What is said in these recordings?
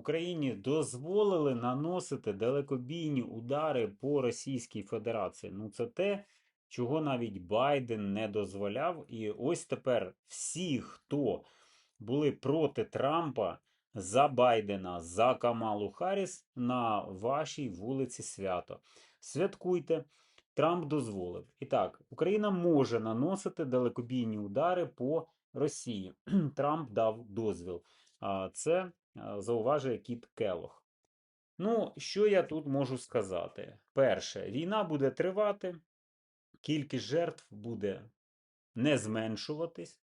Україні дозволили наносити далекобійні удари по Російській Федерації. Ну, це те, чого навіть Байден не дозволяв. І ось тепер всі, хто були проти Трампа за Байдена, за Камалу Харріс на вашій вулиці свято. Святкуйте. Трамп дозволив. І так, Україна може наносити далекобійні удари по Росії. Трамп дав дозвіл. А Це зауважує Кіт Келох. Ну, що я тут можу сказати? Перше, війна буде тривати, кількість жертв буде не зменшуватись.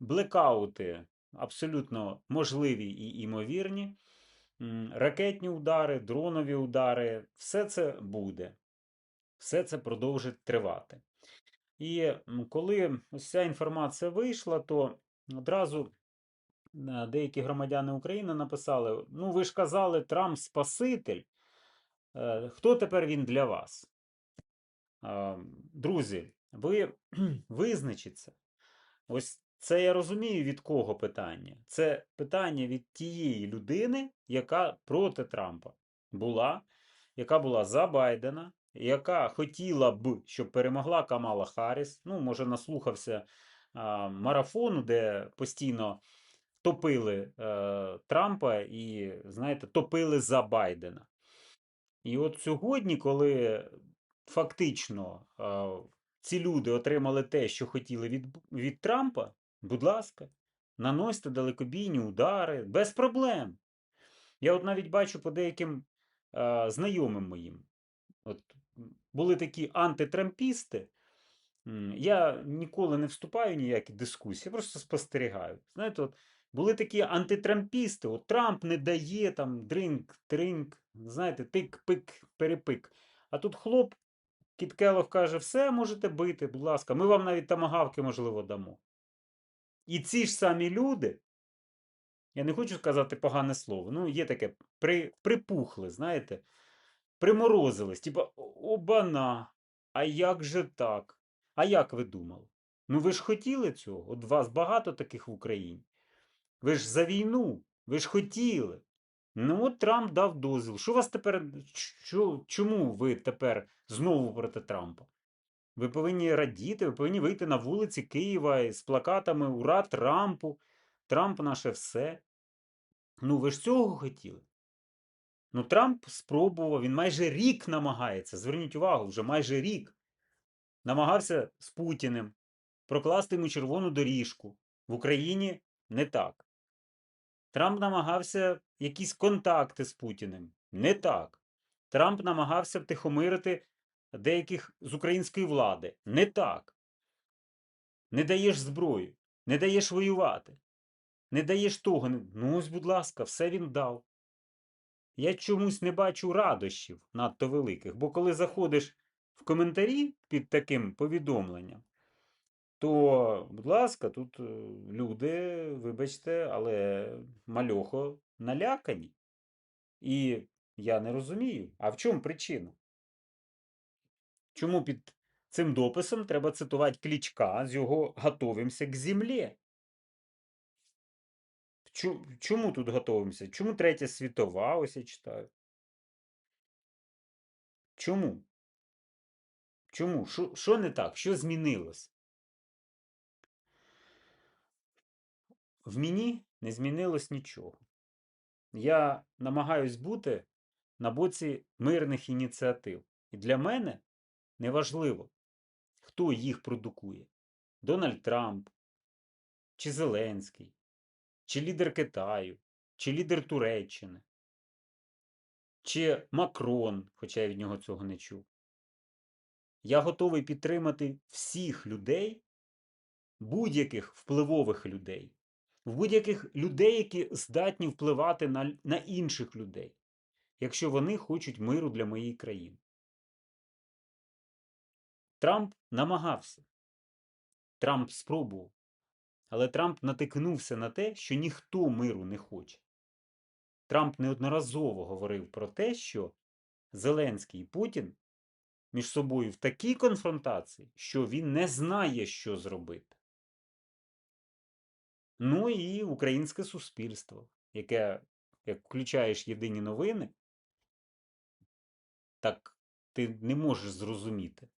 Блекаути абсолютно можливі і імовірні. Ракетні удари, дронові удари, все це буде. Все це продовжить тривати. І коли ось ця інформація вийшла, то одразу деякі громадяни України написали: ну, ви ж казали, Трамп Спаситель. Е, Хто тепер він для вас? Е, Друзі, ви визначіться. Ось це я розумію від кого питання. Це питання від тієї людини, яка проти Трампа була, яка була за Байдена, яка хотіла б, щоб перемогла Камала Харріс. Ну, може, наслухався а, марафону, де постійно топили е, Трампа і, знаєте, топили за Байдена. І от сьогодні, коли фактично е, ці люди отримали те, що хотіли від, від Трампа, будь ласка, наносьте далекобійні удари без проблем. Я от навіть бачу по деяким е, знайомим моїм. От, були такі антитрампісти. Я ніколи не вступаю в ніякі дискусії, я просто спостерігаю. Знаєте, от були такі антитрампісти, от Трамп не дає там дринк, тринк, знаєте, тик-пик, перепик. А тут хлоп, Кіт Келлог каже, все можете бити, будь ласка, ми вам навіть тамагавки, можливо, дамо. І ці ж самі люди, я не хочу сказати погане слово, ну є таке, при, припухли, знаєте, приморозились, типа, обана, а як же так? А як ви думали? Ну ви ж хотіли цього? От вас багато таких в Україні. Ви ж за війну, ви ж хотіли. Ну, от Трамп дав дозвіл. Що вас тепер? Чому ви тепер знову проти Трампа? Ви повинні радіти, ви повинні вийти на вулиці Києва з плакатами Ура Трампу! Трамп наше все. Ну, ви ж цього хотіли? Ну, Трамп спробував, він майже рік намагається. Зверніть увагу, вже майже рік намагався з Путіним прокласти йому червону доріжку. В Україні не так. Трамп намагався якісь контакти з Путіним. Не так. Трамп намагався втихомирити деяких з української влади. Не так. Не даєш зброю, не даєш воювати, не даєш того. Ну, ось, будь ласка, все він дав. Я чомусь не бачу радощів надто великих, бо коли заходиш в коментарі під таким повідомленням, то, будь ласка, тут е, люди, вибачте, але мальохо налякані. І я не розумію, а в чому причина? Чому під цим дописом треба цитувати Клічка з його готовимося к землі? Чому тут готовимося? Чому третя світова? Ось я читаю. Чому? Чому? Що, що не так? Що змінилось? В мені не змінилось нічого. Я намагаюсь бути на боці мирних ініціатив. І для мене неважливо, хто їх продукує: Дональд Трамп, чи Зеленський, чи лідер Китаю, чи лідер Туреччини, чи Макрон, хоча я від нього цього не чув. Я готовий підтримати всіх людей, будь-яких впливових людей, в будь-яких людей, які здатні впливати на, на інших людей, якщо вони хочуть миру для моєї країни. Трамп намагався. Трамп спробував. Але Трамп натикнувся на те, що ніхто миру не хоче. Трамп неодноразово говорив про те, що Зеленський і Путін між собою в такій конфронтації, що він не знає, що зробити. Ну і українське суспільство, яке, як включаєш єдині новини, так ти не можеш зрозуміти.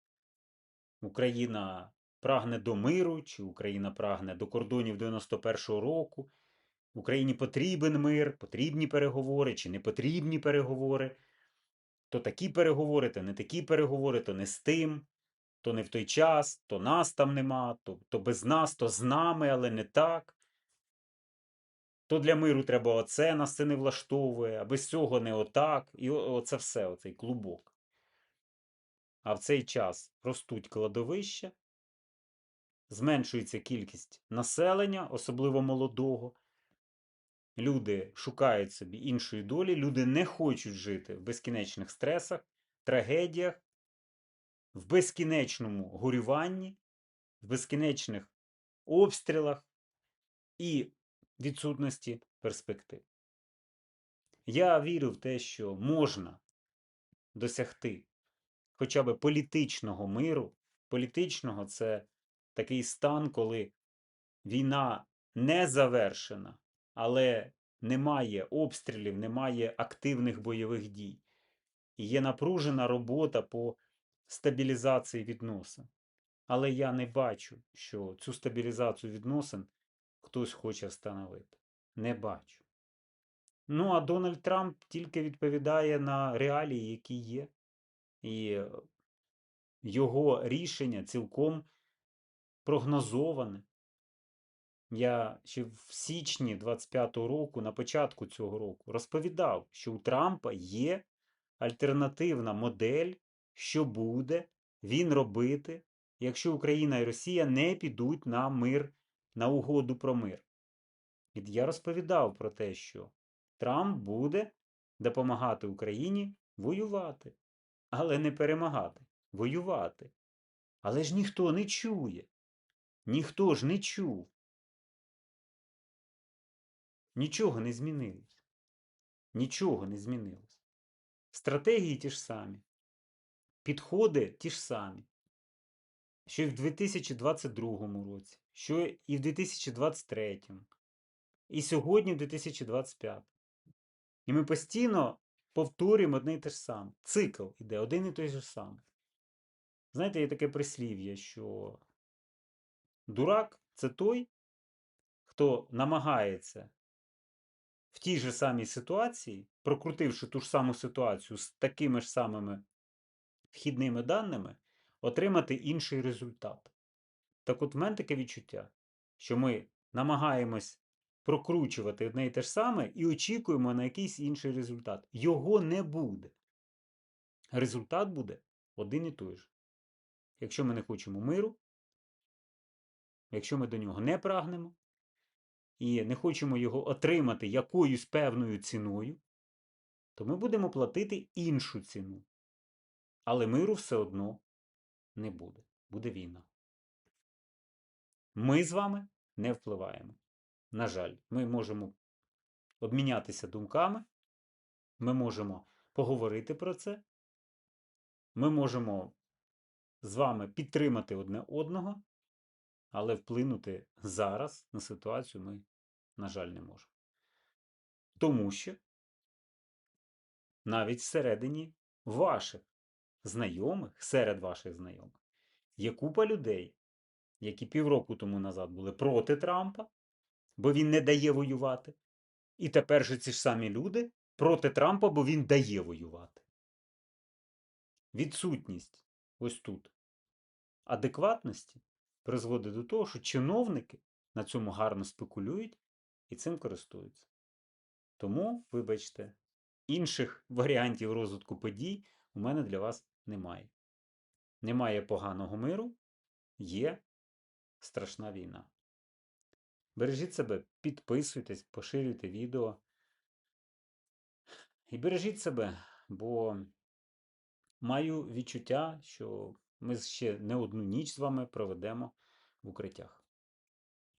Україна прагне до миру, чи Україна прагне до кордонів 91-го року. Україні потрібен мир, потрібні переговори чи не потрібні переговори. То такі переговори, то не такі переговори, то не з тим, то не в той час, то нас там нема, то, то без нас, то з нами, але не так. То для миру треба оце, нас це не влаштовує, а без цього не отак. І оце все, оцей клубок. А в цей час ростуть кладовища, зменшується кількість населення, особливо молодого. Люди шукають собі іншої долі, люди не хочуть жити в безкінечних стресах, трагедіях, в безкінечному горюванні, в безкінечних обстрілах і відсутності перспектив. Я вірю в те, що можна досягти хоча б політичного миру. Політичного це такий стан, коли війна не завершена, але немає обстрілів, немає активних бойових дій. І є напружена робота по стабілізації відносин. Але я не бачу, що цю стабілізацію відносин хтось хоче встановити. Не бачу. Ну, а Дональд Трамп тільки відповідає на реалії, які є. І е, його рішення цілком прогнозоване. Я ще в січні 25-го року, на початку цього року, розповідав, що у Трампа є альтернативна модель, що буде він робити, якщо Україна і Росія не підуть на мир, на угоду про мир. І я розповідав про те, що Трамп буде допомагати Україні воювати, але не перемагати, воювати. Але ж ніхто не чує. Ніхто ж не чув. Нічого не змінилось. Нічого не змінилось. Стратегії ті ж самі. Підходи ті ж самі. Що і в 2022 році, що і в 2023, і сьогодні в 2025. І ми постійно повторюємо одне і те ж саме. Цикл іде один і той же самий. Знаєте, є таке прислів'я, що дурак це той, хто намагається в тій же самій ситуації, прокрутивши ту ж саму ситуацію з такими ж самими вхідними даними, отримати інший результат. Так от в мене таке відчуття, що ми намагаємось прокручувати одне і те ж саме і очікуємо на якийсь інший результат. Його не буде. Результат буде один і той же. Якщо ми не хочемо миру, якщо ми до нього не прагнемо і не хочемо його отримати якоюсь певною ціною, то ми будемо платити іншу ціну. Але миру все одно не буде. Буде війна. Ми з вами не впливаємо. На жаль, ми можемо обмінятися думками, ми можемо поговорити про це, ми можемо з вами підтримати одне одного, але вплинути зараз на ситуацію ми, на жаль, не можемо. Тому що навіть всередині ваших знайомих, серед ваших знайомих, є купа людей, які півроку тому назад були проти Трампа, бо він не дає воювати. І тепер же ці ж самі люди проти Трампа, бо він дає воювати. Відсутність ось тут адекватності призводить до того, що чиновники на цьому гарно спекулюють і цим користуються. Тому, вибачте, інших варіантів розвитку подій у мене для вас немає. Немає поганого миру, є страшна війна. Бережіть себе, підписуйтесь, поширюйте відео. І бережіть себе, бо маю відчуття, що ми ще не одну ніч з вами проведемо в укриттях.